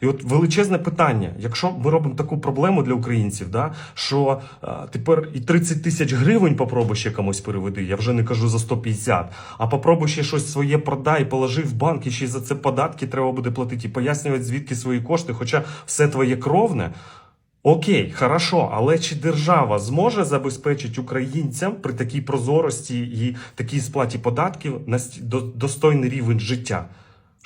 І от величезне питання: якщо ми робимо таку проблему для українців, да, що е, тепер і 30 тисяч гривень попробуй ще комусь переведи, я вже не кажу за 150, а попробуй ще щось своє продай, положи в банк, і ще й за це податки треба буде платити і пояснювати, звідки свої кошти, хоча все твоє кровне. Окей, хорошо, але чи держава зможе забезпечити українцям при такій прозорості і такій сплаті податків до- достойний рівень життя?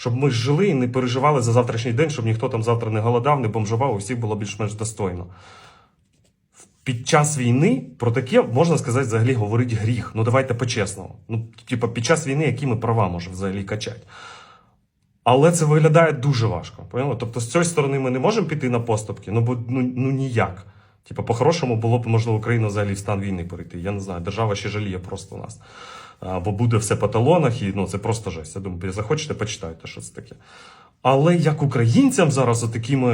Щоб ми жили і не переживали за завтрашній день, щоб ніхто там завтра не голодав, не бомжував, у всіх було більш-менш достойно. Під час війни про таке можна сказати, взагалі говорить гріх. Ну давайте по-чесному. Ну, типа, під час війни, які ми права може взагалі качати. Але це виглядає дуже важко. Поняли? Тобто, з цієї сторони ми не можемо піти на поступки, ну бо ну, ну ніяк. Типа, по-хорошому було б можливо Україна взагалі в стан війни перейти. Я не знаю, держава ще жаліє просто нас. Бо буде все по талонах, і ну це просто жесть. Я думаю, захочете, почитайте, що це таке. Але як українцям зараз такими,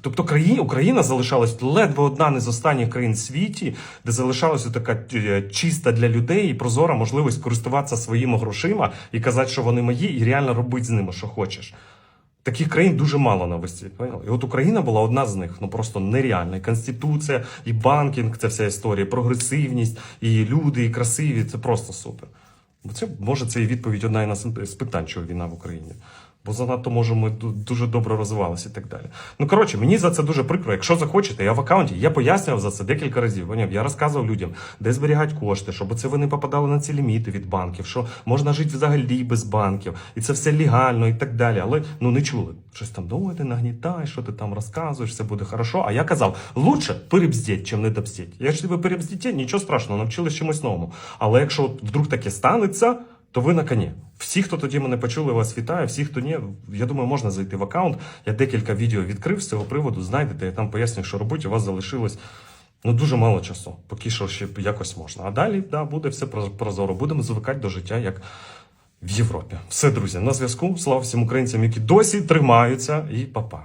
тобто країна, Україна залишалась ледве одна не з останніх країн в світі, де залишалася така е, чиста для людей і прозора можливість користуватися своїми грошима і казати, що вони мої, і реально робити з ними, що хочеш. Таких країн дуже мало на весь І от Україна була одна з них, ну просто нереальна. І конституція, і банкінг, це вся історія, і прогресивність, і люди, і красиві. Це просто супер. Бо це може це і відповідь одна із питань, чого війна в Україні. Бо занадто може ми дуже добре розвивалися і так далі. Ну коротше, мені за це дуже прикро. Якщо захочете, я в аккаунті, я пояснював за це декілька разів. Поняв? Я розказував людям, де зберігати кошти, щоб це вони попадали на ці ліміти від банків, що можна жити взагалі без банків, і це все легально і так далі. Але ну не чули. Щось там думаєте, нагнітай, що ти там розказуєш, все буде хорошо. А я казав, лучше перебздіть, чим не добздіть. Якщо ви перебздіте, нічого страшного, навчились чомусь новому. Але якщо от вдруг таке станеться, то ви на коні. Всі, хто тоді мене почули, вас вітаю. Всі, хто ні, я думаю, можна зайти в аккаунт. Я декілька відео відкрив з цього приводу, знайдете, я там поясню, що робити. У вас залишилось ну дуже мало часу. Поки що ще якось можна. А далі да, буде все прозоро. Будемо звикати до життя як в Європі. Все, друзі, на зв'язку. Слава всім українцям, які досі тримаються, і па-па.